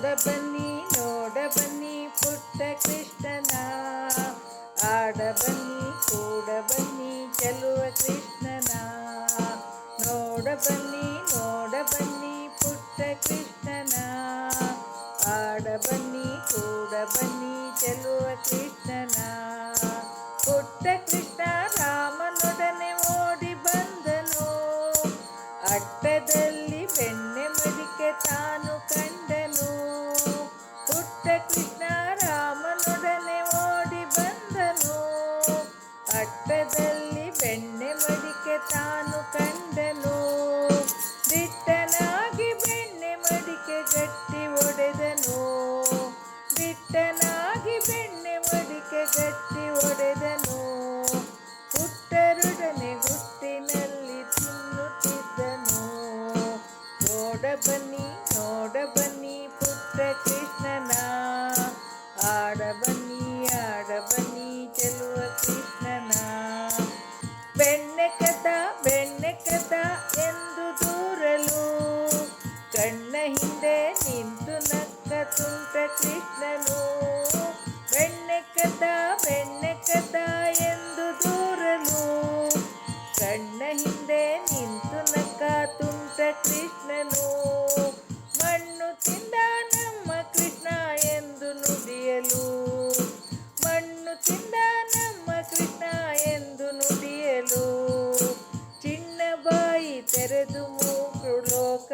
ನೋಡ ಬನ್ನಿ ನೋಡ ಬನ್ನಿ ಪುಟ್ಟ ಕೃಷ್ಣನ. ಆಡ ಬನ್ನಿ, ಕೂಡ ಬನ್ನಿ ಚೆಲುವ ಕೃಷ್ಣನ. ನೋಡ ಬನ್ನಿ ನೋಡ ಬನ್ನಿ ಪುಟ್ಟ ಕೃಷ್ಣನ. ಬೆಣ್ಣೆ ಮಡಿಕೆ ತಾನು ಕಂಡನು. ದಿಟ್ಟನಾಗಿ ಬೆಣ್ಣೆ ಮಡಿಕೆ ಗಟ್ಟಿ ಒಡೆದನು. ದಿಟ್ಟನಾಗಿ ಬೆಣ್ಣೆ ಮಡಿಕೆ ಗಟ್ಟಿ ಒಡೆದನು. ಹುಟ್ಟರುಡನೆ ಗುಟ್ಟಿನಲ್ಲಿ ತಿನ್ನುತ್ತಿದ್ದನು. ನೋಡ ಬನ್ನಿ ನೋಡ ಬನ್ನಿ ಪುಟ್ಟ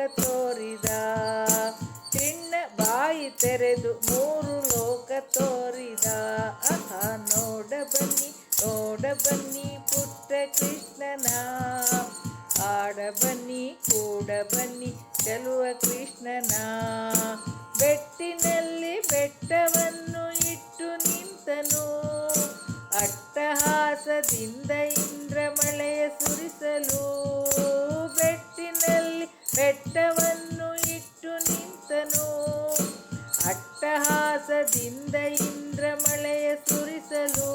ತೋರಿದ. ಚಿನ್ನ ಬಾಯಿ ತೆರೆದು ಮೂರು ಲೋಕ ತೋರಿದ. ಅಹ ನೋಡ ಬನ್ನಿ ನೋಡ ಬನ್ನಿ ಪುಟ್ಟ ಕೃಷ್ಣನ. ಆಡ ಬನ್ನಿ, ಕೂಡ ಬನ್ನಿ ಚೆಲುವ ಕೃಷ್ಣನ. ಬೆಟ್ಟಿನಲ್ಲಿ ಬೆಟ್ಟವನ್ನು ಇಟ್ಟು ನಿಂತನು. ಅಟ್ಟಹಾಸದಿಂದ ಇಂದ್ರ ಮಳೆಯ ಸುರಿಸಲು. ಅಟ್ಟಹಾಸದಿಂದ ಇಂದ್ರ ಮಳೆಯ ಸುರಿಸಲು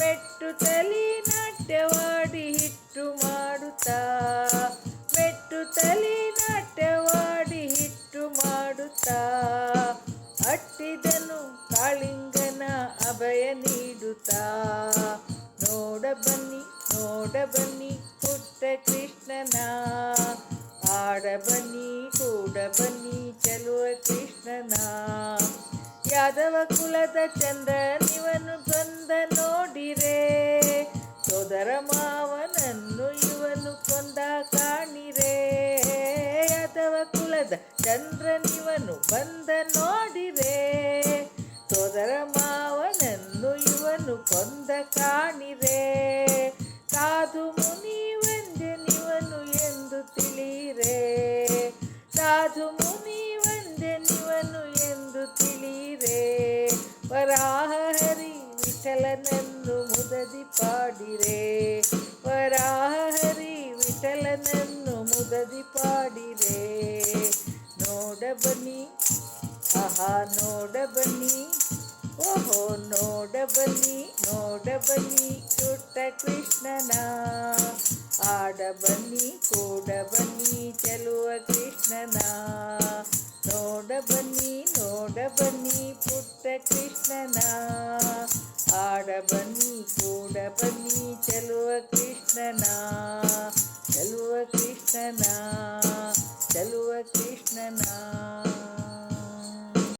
ಮೆಟ್ಟು ತಲಿ ನಾಟ್ಯವಾಡಿ ಹಿಟ್ಟು ಮಾಡುತ್ತಾ. ಮೆಟ್ಟು ತಲಿ ನಾಟ್ಯವಾಡಿ ಹಿಟ್ಟು ಮಾಡುತ್ತಾ. ಅಟ್ಟಿದನು ಕಾಳಿಂಗನ ಅಭಯ ನೀಡುತ್ತಾ. ನೋಡ ಬನ್ನಿ ನೋಡ ಬನ್ನಿ, ಪುಟ್ಟ ಕೃಷ್ಣನ. ಆಡ ಬನ್ನಿ, ಕೂಡ ಬನ್ನಿ, ಚಲುವ ಕೃಷ್ಣನ. ಯಾದವ ಕುಲದ ಚಂದ್ರನಿವನು ಬಂದ ನೋಡಿರೆ. ಸೋದರ ಮಾವನನ್ನು ಇವನು ಕೊಂದ ಕಾಣಿರೆ. ಯಾದವ ಕುಲದ ಚಂದ್ರ ಚಂದ್ರನಿವನು ಬಂದ ನೋಡಿರೆ. ಸೋದರ ಮಾವನನ್ನು ಇವನು ಕೊಂದ ಕಾಣಿರೆ. ಸಾಧು ಮುನಿ ವಿಠಲನನ್ನು ಮುದದಿ ಪಾಡಿರೆ. ನೋಡ ಆಹಾ, ನೋಡ ಬನ್ನಿ, ಓಹೋ, ನೋಡ ಬನ್ನಿ ನೋಡ ಬನ್ನಿ ಪುಟ್ಟ ಕೃಷ್ಣನ. ಆಡ ಬನ್ನಿ, ಕೂಡ ಚೆಲುವ ಕೃಷ್ಣನ. ನೋಡ ಬನ್ನಿ ನೋಡ ಬನ್ನಿ, ಪುಟ್ಟ ಕೃಷ್ಣನ. ಆಡ ಬನ್ನಿ, ಕೂಡ ಬನ್ನಿ, ಚೆಲುವ ಕೃಷ್ಣನ. Amen.